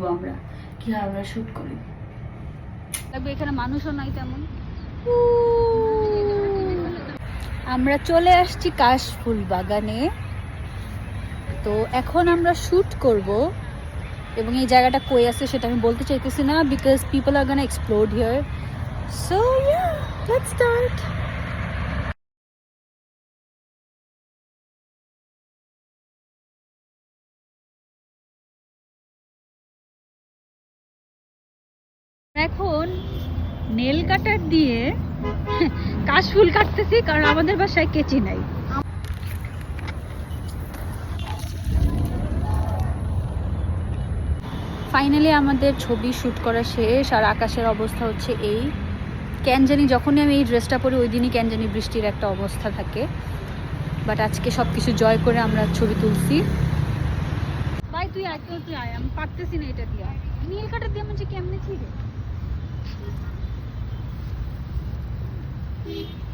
দিব আমরা? কি আমরা শুট করি? লাগবে এখানে মানুষও নাই তেমন। আমরা চলে আসছি কাশফুল বাগানে। তো এখন আমরা শুট করব এবং এই জায়গাটা কই আছে সেটা আমি বলতে চাইতেছি না because people are gonna explore here so yeah let's start এখন নেল কাটার দিয়ে কাশফুল কাটতেছি, কারণ আমাদের বাসায় কেচি নাই। ফাইনালি আমাদের ছবি শ্যুট করা শেষ, আর আকাশের অবস্থা হচ্ছে এই। কেন জানি যখনই আমি এই ড্রেসটা পরি, ওই দিনই কেন জানি বৃষ্টির একটা অবস্থা থাকে। বাট আজকে সব কিছু জয় করে আমরা ছবি তুলছি। ভাই, তুই আয় তুই আয়, আমি পারতেছি না এটা দিয়া। নীল কাটার দিয়ে মানে কেমনে Beep.